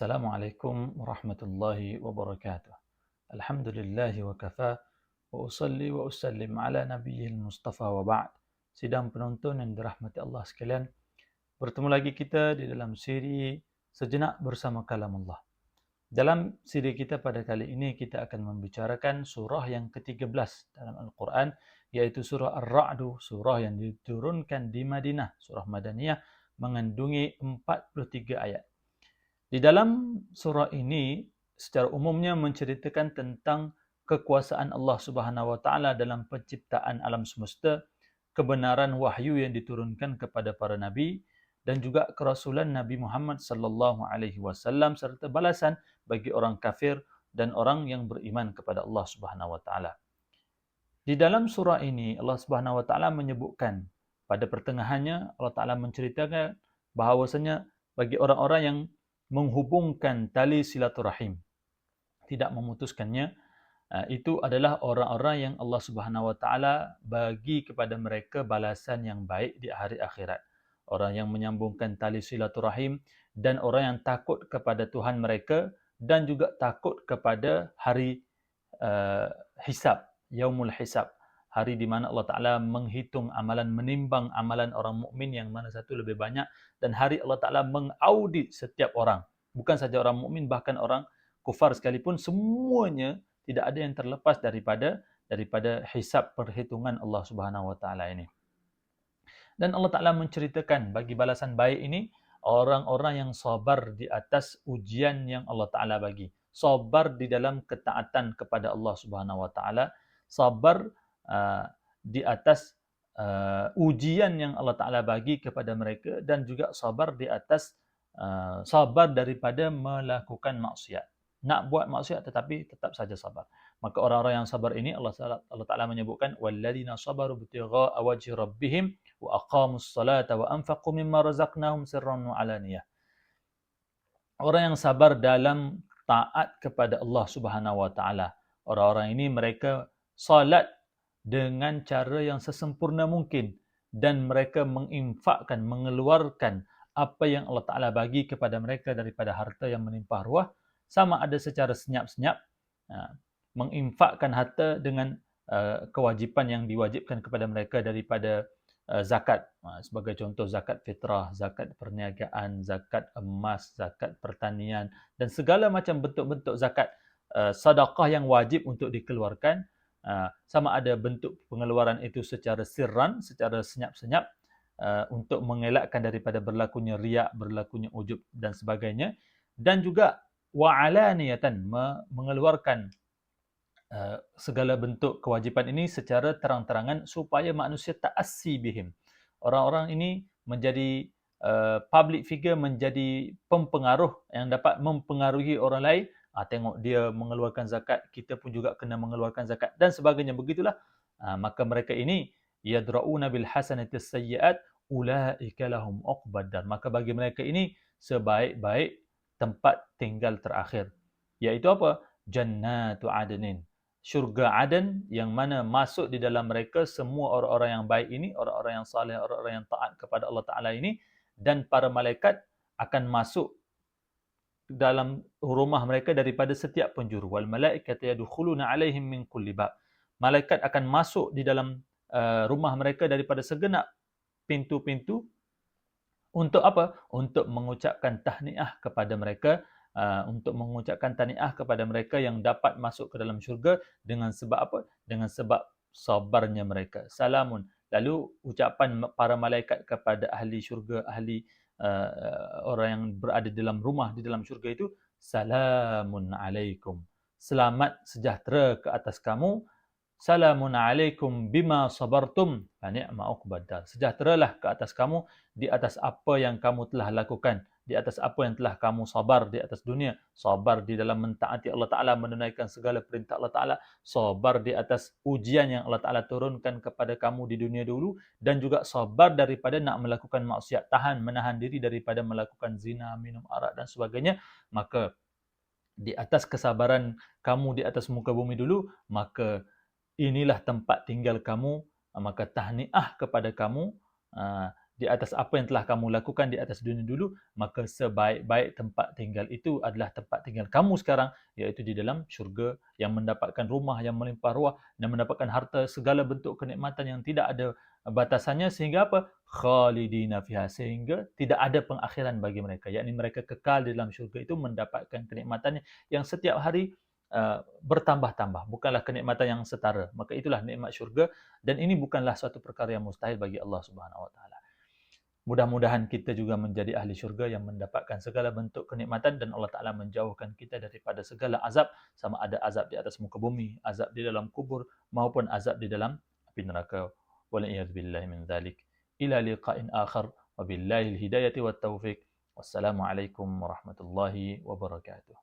Warahmatullahi wabarakatuh. Alhamdulillah wa kafa wa usalli wa usallim ala nabiyil mustafa wa ba'd. Sidang penonton yang dirahmati Allah sekalian, bertemu lagi kita di dalam siri Sejenak Bersama Kalam Allah. Dalam siri kita pada kali ini kita akan membicarakan surah yang ke-13 dalam Al-Quran iaitu surah Ar-Ra'du, surah yang diturunkan di Madinah, surah Madaniyah mengandungi 43 ayat. Di dalam surah ini secara umumnya menceritakan tentang kekuasaan Allah Subhanahu wa taala dalam penciptaan alam semesta, kebenaran wahyu yang diturunkan kepada para nabi dan juga kerasulan Nabi Muhammad sallallahu alaihi wasallam serta balasan bagi orang kafir dan orang yang beriman kepada Allah Subhanahu wa taala. Di dalam surah ini Allah Subhanahu wa taala menyebutkan pada pertengahannya Allah taala menceritakan bahawasanya bagi orang-orang yang menghubungkan tali silaturahim tidak memutuskannya uh, itu adalah orang-orang yang Allah Subhanahu wa taala bagi kepada mereka balasan yang baik di hari akhirat. Orang yang menyambungkan tali silaturahim dan orang yang takut kepada Tuhan mereka dan juga takut kepada hari uh, hisab yaumul hisab hari di mana Allah Taala menghitung amalan menimbang amalan orang mukmin yang mana satu lebih banyak. Dan hari Allah Taala mengaudit setiap orang. Bukan saja orang mukmin bahkan orang kufar sekalipun semuanya tidak ada yang terlepas daripada daripada hisab perhitungan Allah Subhanahu wa taala ini. Dan Allah Taala menceritakan bagi balasan baik ini orang-orang yang sabar di atas ujian yang Allah Taala bagi. Sabar di dalam ketaatan kepada Allah Subhanahu wa taala. Sabar Uh, di atas uh, ujian yang Allah Taala bagi kepada mereka dan juga sabar di atas uh, sabar daripada melakukan maksiat. Nak buat maksiat tetapi tetap saja sabar. Maka orang-orang yang sabar ini Allah Taala Allah Taala menyebutkan walladzina sabaru bitigha wajhi rabbihim wa aqamus salata wa anfaqu mimma razaqnahum sirran wa alaniyah. Orang yang sabar dalam taat kepada Allah Subhanahu wa taala. Orang-orang ini mereka salat dengan cara yang sesempurna mungkin dan mereka menginfakkan, mengeluarkan apa yang Allah Ta'ala bagi kepada mereka daripada harta yang menimpah ruah sama ada secara senyap-senyap ha, menginfakkan harta dengan uh, kewajipan yang diwajibkan kepada mereka daripada uh, zakat. Ha, sebagai contoh zakat fitrah, zakat perniagaan, zakat emas, zakat pertanian dan segala macam bentuk-bentuk zakat sedekah yang wajib untuk dikeluarkan sama ada bentuk pengeluaran itu secara sirran, secara senyap-senyap uh, untuk mengelakkan daripada berlakunya riak, berlakunya ujub dan sebagainya dan juga wa'alaniyatan mengeluarkan uh, segala bentuk kewajipan ini secara terang-terangan supaya manusia ta'assi bihim. Orang-orang ini menjadi uh, public figure, menjadi pempengaruh yang dapat mempengaruhi orang lain uh, tengok dia mengeluarkan zakat, kita pun juga kena mengeluarkan zakat dan sebagainya begitulah. Uh, maka mereka ini yadrauna bil hasanati sayyiat ulaika lahum uqbad Maka bagi mereka ini sebaik-baik tempat tinggal terakhir. Iaitu apa? Jannatu adnin. Syurga Aden yang mana masuk di dalam mereka semua orang-orang yang baik ini, orang-orang yang saleh, orang-orang yang taat kepada Allah Taala ini dan para malaikat akan masuk dalam rumah mereka daripada setiap penjuru wal malaikatu yadkhuluna alaihim min kulli bab. Malaikat akan masuk di dalam uh, rumah mereka daripada segenap pintu-pintu untuk apa? Untuk mengucapkan tahniah kepada mereka uh, untuk mengucapkan tahniah kepada mereka yang dapat masuk ke dalam syurga dengan sebab apa? Dengan sebab sabarnya mereka. Salamun. Lalu ucapan para malaikat kepada ahli syurga ahli uh, orang yang berada dalam rumah di dalam syurga itu salamun alaikum. Selamat sejahtera ke atas kamu. Salamun alaikum bima sabartum. Ni'ma uqbadar. Sejahteralah ke atas kamu di atas apa yang kamu telah lakukan di atas apa yang telah kamu sabar di atas dunia sabar di dalam mentaati Allah Taala menunaikan segala perintah Allah Taala sabar di atas ujian yang Allah Taala turunkan kepada kamu di dunia dulu dan juga sabar daripada nak melakukan maksiat tahan menahan diri daripada melakukan zina minum arak dan sebagainya maka di atas kesabaran kamu di atas muka bumi dulu maka inilah tempat tinggal kamu maka tahniah kepada kamu ah, di atas apa yang telah kamu lakukan di atas dunia dulu, maka sebaik-baik tempat tinggal itu adalah tempat tinggal kamu sekarang, iaitu di dalam syurga yang mendapatkan rumah yang melimpah ruah dan mendapatkan harta segala bentuk kenikmatan yang tidak ada batasannya sehingga apa? Khalidina fiha sehingga tidak ada pengakhiran bagi mereka. yakni mereka kekal di dalam syurga itu mendapatkan kenikmatannya yang setiap hari uh, bertambah-tambah. Bukanlah kenikmatan yang setara. Maka itulah nikmat syurga dan ini bukanlah suatu perkara yang mustahil bagi Allah Subhanahu Wa Taala. Mudah-mudahan kita juga menjadi ahli syurga yang mendapatkan segala bentuk kenikmatan dan Allah Ta'ala menjauhkan kita daripada segala azab sama ada azab di atas muka bumi, azab di dalam kubur maupun azab di dalam api neraka. Wal'iyadzubillahi min dhalik. Ila liqa'in akhar. Wabillahi hidayati wa taufiq. Wassalamualaikum warahmatullahi wabarakatuh.